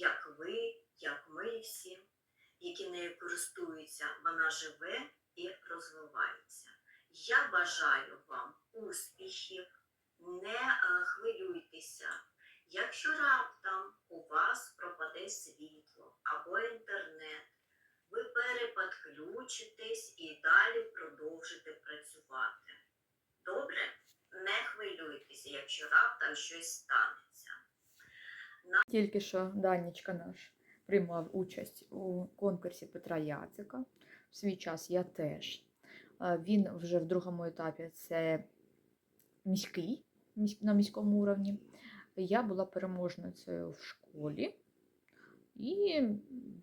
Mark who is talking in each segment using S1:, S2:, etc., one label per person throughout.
S1: як ви, як ми всі, які нею користуються, вона живе і розвивається. Я бажаю вам успіхів, не е, хвилюйтеся. Якщо раптом у вас пропаде світло або інтернет, ви переподключитесь і далі продовжите працювати. Добре? Не хвилюйтеся, якщо раптом щось станеться.
S2: Тільки що Данічка наш приймав участь у конкурсі Петра Яцика. В свій час я теж. Він вже в другому етапі це міський на міському уровні. Я була переможницею в школі і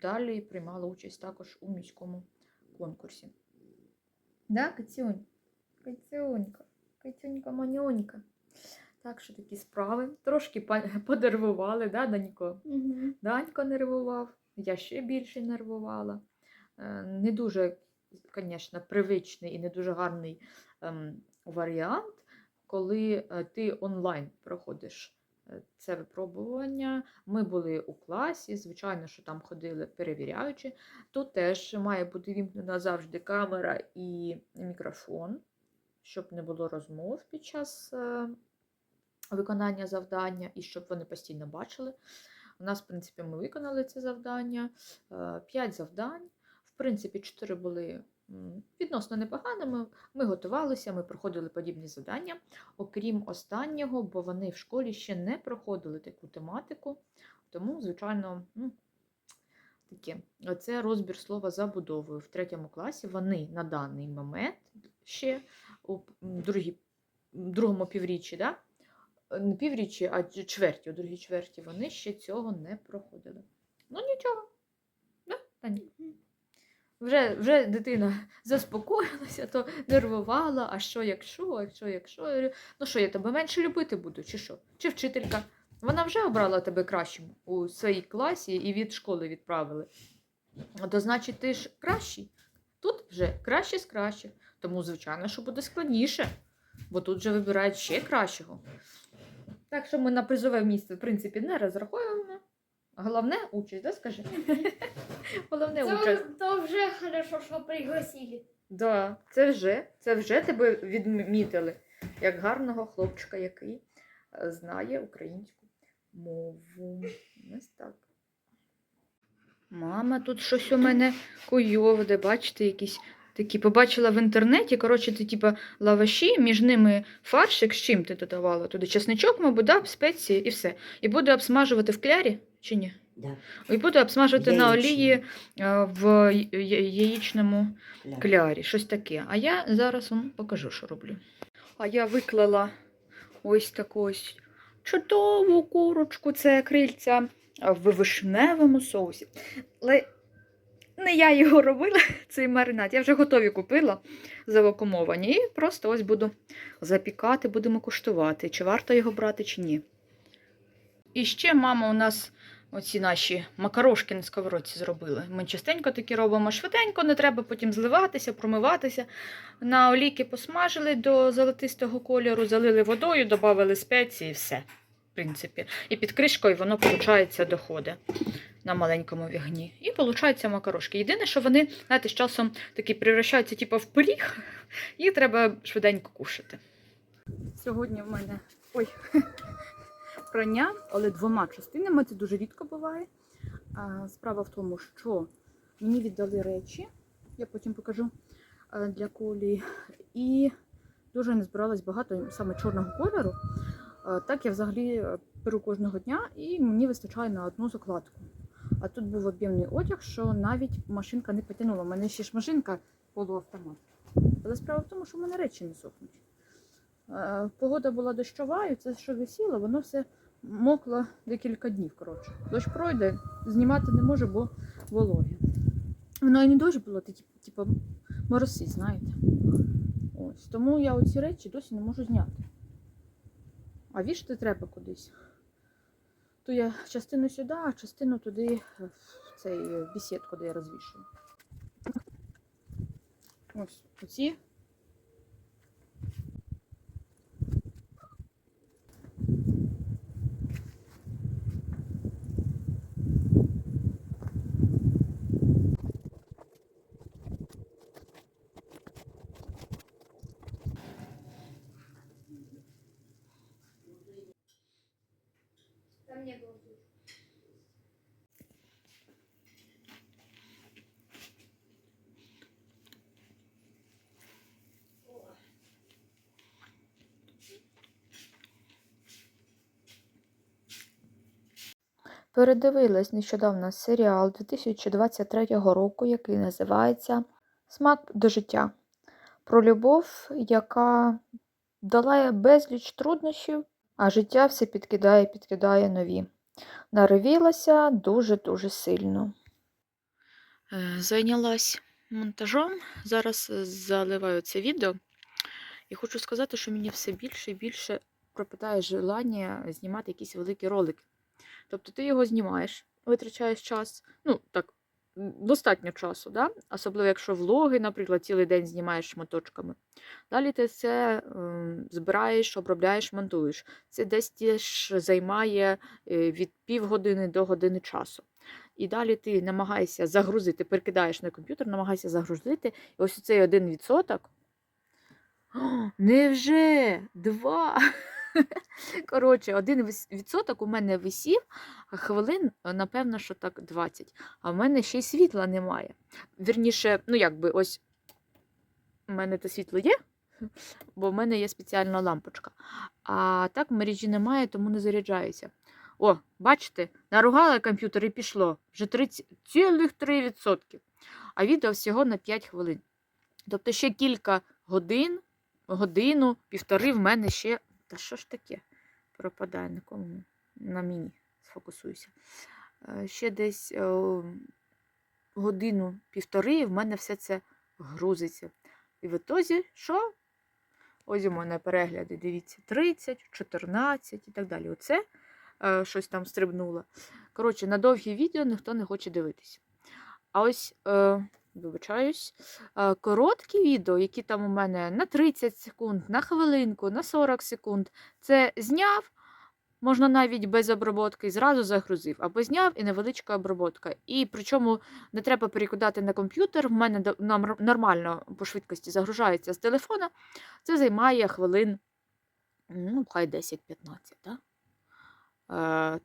S2: далі приймала участь також у міському конкурсі. Да, Катюнь? Катюнька, Катюнька манюнька. Так що такі справи. Трошки подервували, да, Данько?
S3: Угу.
S2: Данько нервував, я ще більше нервувала. Е, Не дуже, звісно, привичний і не дуже гарний ем, варіант, коли е, ти онлайн проходиш е, це випробування. Ми були у класі, звичайно, що там ходили перевіряючи. Тут теж має бути вімкнена завжди камера і мікрофон, щоб не було розмов під час виконання завдання і щоб вони постійно бачили. У нас, в принципі, ми виконали це завдання. Е, П'ять завдань. В принципі, чотири були відносно непоганими. Ми готувалися, ми проходили подібні завдання, окрім останнього, бо вони в школі ще не проходили таку тематику. Тому, звичайно, ну, таке. Це розбір слова забудовою. В третьому класі вони на даний момент ще у другому півріччі, да? Не півріччі, а чверті, у другій чверті вони ще цього не проходили. Ну нічого. Да, Таня? Вже, вже дитина заспокоїлася, то нервувала, а що якщо, а що якщо. Ну що, я тебе менше любити буду, чи що? Чи вчителька? Вона вже обрала тебе кращим у своїй класі і від школи відправили. То значить, ти ж кращий. Тут вже краще з кращих. Тому, звичайно, що буде складніше, бо тут вже вибирають ще кращого. Так що ми на призове місце, в принципі, не розраховуємо. Головне участь, да, скажи? Головне участь.
S3: То, то вже хорошо, що пригласили.
S2: Да, це вже, це вже тебе відмітили як гарного хлопчика, який е, знає українську мову. Ось так. Мама, тут щось у мене куйовде, бачите, якісь такі. Побачила в інтернеті, коротше, це типа лаваші, між ними фаршик, з чим ти додавала туди? Чесничок, мабуть, да, спеції і все. І буде обсмажувати в клярі чи ні?
S4: Да.
S2: І буде обсмажувати на олії е, в яєчному
S4: Ля.
S2: клярі, щось таке. А я зараз вам покажу, що роблю. А я виклала ось таку ось чудову курочку, це крильця в вишневому соусі. Але не я його робила, цей маринад. Я вже готові купила завакумовані. І просто ось буду запікати, будемо куштувати, чи варто його брати, чи ні. І ще мама у нас оці наші макарошки на сковородці зробили. Ми частенько такі робимо швиденько, не треба потім зливатися, промиватися. На олійки посмажили до золотистого кольору, залили водою, додали спеції, і все. В принципі. І під кришкою воно, виходить, доходить на маленькому вігні. І виходить макарошки. Єдине, що вони, знаєте, з часом такі превращаються типу, в пиріг, їх треба швиденько кушати. Сьогодні в мене ой, прання, але двома частинами, це дуже рідко буває. Справа в тому, що мені віддали речі, я потім покажу для колі. І дуже не збиралась багато саме чорного кольору. Так я взагалі е, беру кожного дня і мені вистачає на одну закладку. А тут був об'ємний одяг, що навіть машинка не потягнула. У мене ще ж машинка полуавтомат. Але справа в тому, що в мене речі не сохнуть. Е, Погода була дощова, і це, що висіло, воно все мокло декілька днів. Коротше. Дощ пройде, знімати не може, бо вологе. Воно і не дощ було, типу, мороси, знаєте. Ось. Тому я оці речі досі не можу зняти. А вішати треба кудись. То я частину сюди, а частину туди, в цей в бесідку, де я розвішую. Ось оці. Передивилась нещодавно серіал 2023 року, який називається Смак до життя. Про любов, яка долає безліч труднощів, а життя все підкидає, підкидає нові. Наривілася дуже-дуже сильно. Е, Зайнялась монтажом. Зараз е, заливаю це відео. І хочу сказати, що мені все більше і більше пропадає желання знімати якісь великі ролики. Тобто ти його знімаєш, витрачаєш час, ну так, достатньо часу, да? особливо якщо влоги, наприклад, цілий день знімаєш шматочками. Далі ти це ем, збираєш, обробляєш, монтуєш. Це десь теж займає е, від півгодини до години часу. І далі ти намагаєшся загрузити, перекидаєш на комп'ютер, намагаєшся загрузити. І ось цей один відсоток. О, Невже? Два. Коротше, один відсоток у мене висів, а хвилин, е, напевно, що так 20. А в мене ще й світла немає. Вірніше, ну якби ось у мене то світло є, бо в мене є спеціальна лампочка. А так мережі немає, тому не заряджаюся. О, бачите, наругала комп'ютер і пішло. Вже 30, цілих 3%. А відео всього на 5 хвилин. Тобто ще кілька годин, годину, півтори в мене ще. Та що ж таке? Пропадає на кому? На мені сфокусуюся. Е, Ще десь е, годину-півтори в мене все це грузиться. І в ітозі, що? Ось у мене перегляди, дивіться, 30, 14 і так далі. Оце е, щось там стрибнуло. Коротше, на довгі відео ніхто не хоче дивитися. А ось, е, вибачаюсь, е, короткі відео, які там у мене на 30 секунд, на хвилинку, на 40 секунд, це зняв, можна навіть без оброботки, і зразу загрузив, або зняв і невеличка оброботка. І причому не треба перекидати на комп'ютер. В мене нормально по швидкості загружається з телефона. Це займає хвилин, ну, хай 10-15. Да? Е,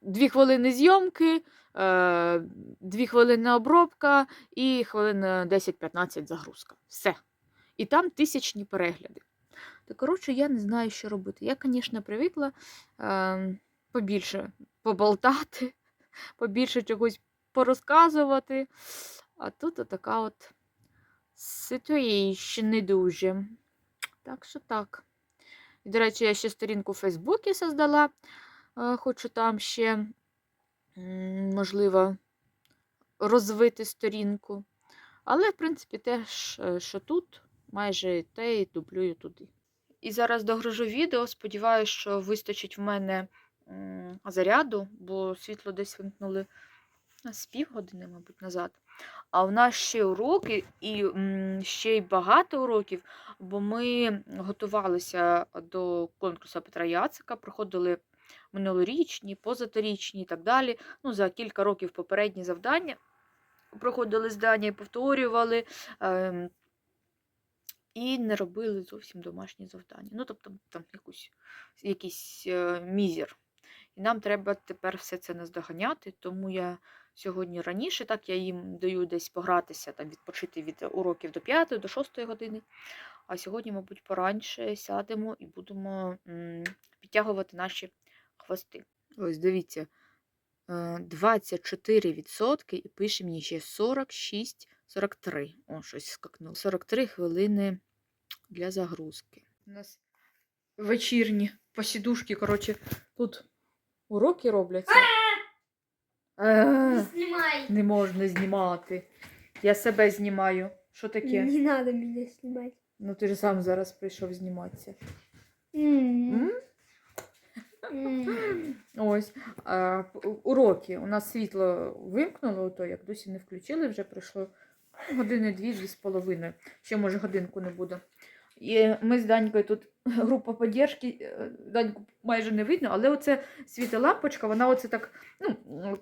S2: дві хвилини зйомки, е, дві хвилини обробка і хвилин е, 10-15 загрузка. Все. І там тисячні перегляди. То, коротше, я не знаю, що робити. Я, звісно, привикла е, побільше поболтати, побільше чогось порозказувати. А тут така от ситуація не дуже. Так що так. І, до речі, я ще сторінку у Фейсбуці создала. Хочу там ще, можливо, розвити сторінку. Але, в принципі, теж, е, що тут, майже те і дублюю туди. І зараз догружу відео. Сподіваюся, що вистачить в мене заряду, бо світло десь вимкнули з півгодини, мабуть, назад. А в нас ще уроки, і ще й багато уроків, бо ми готувалися до конкурсу Петра Яцика, проходили минулорічні, позаторічні і так далі. Ну, за кілька років попередні завдання. Проходили здання і повторювали. Ем, і не робили зовсім домашні завдання. Ну, тобто там якусь, якийсь е, мізер. І нам треба тепер все це наздоганяти, тому я сьогодні раніше, так я їм даю десь погратися, там, відпочити від уроків до 5, до 6 години. А сьогодні, мабуть, пораньше сядемо і будемо м, підтягувати наші хвости. Ось дивіться, е, 24% і пише мені ще 46, 43. О, щось скакнуло. 43 хвилини для загрузки. У нас вечірні посідушки, коротше, тут уроки робляться. Е,
S3: Не снимай.
S2: Не можна знімати. Я себе знімаю. Що таке?
S3: Не надо меня снимать.
S2: Ну ти ж сам зараз прийшов зніматися.
S3: М.
S2: М? Ось а, уроки. У нас світло вимкнуло, то як досі не включили, вже пройшло години дві-дві з половиною. Ще може годинку не буде. І ми з Данькою тут група поддержки, е, Даньку майже не видно, але оце світолампочка, вона оце так. ну,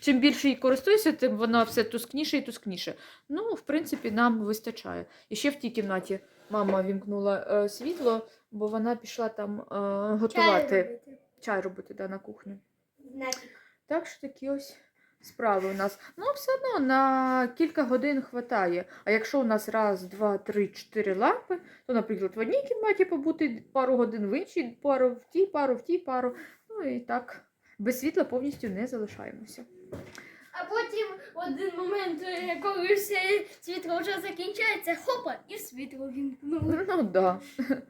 S2: Чим більше її користуюся, тим вона все тускніше і тускніше. Ну, в принципі, нам вистачає. І ще в тій кімнаті мама вімкнула е, світло, бо вона пішла там е, готувати. Чай робити да, на кухню. Так що такі ось справи у нас. Ну, все одно на кілька годин хватає. А якщо у нас раз, два, три, чотири лампи, то, наприклад, в одній кімнаті побути пару годин, в іншій пару в тій, пару в тій, пару. Ну і так, без світла повністю не залишаємося.
S3: А потім один момент, е, коли все світло вже закінчається, хопа, і світло вімкнуло.
S2: Ну так. Да.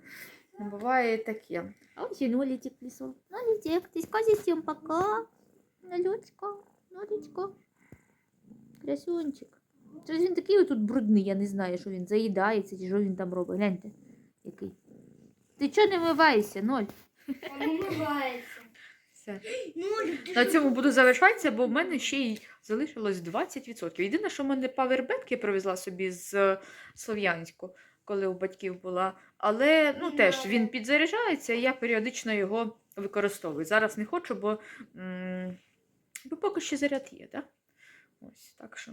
S2: Буває таке. А ось і Нолітик пішов. Нолітик, ти скажи всім пока. Нолючка, Нолічка. Красунчик. Щось він такий тут брудний, я не знаю, що він заїдається чи що він там робить. Гляньте, який. Ти чого не вмиваєшся, Ноль?
S3: Він умивається.
S2: Все.
S3: Ну,
S2: На цьому буду завершатися, бо в мене ще й залишилось 20%. Єдине, що в мене павербенк я привезла собі з е, Слов'янську, коли у батьків була. Але ну, теж він підзаряджається, і я періодично його використовую. Зараз не хочу, бо, бо поки що заряд є, так? Ось, так що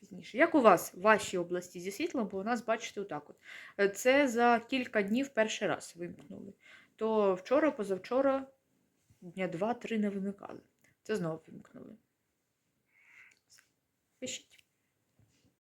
S2: пізніше. Як у вас в вашій області зі світлом, бо у нас, бачите, отак от. Е, Це за кілька днів перший раз вимкнули. То вчора, позавчора дня два-три не вимикали. Це знову вимкнули. Пишіть.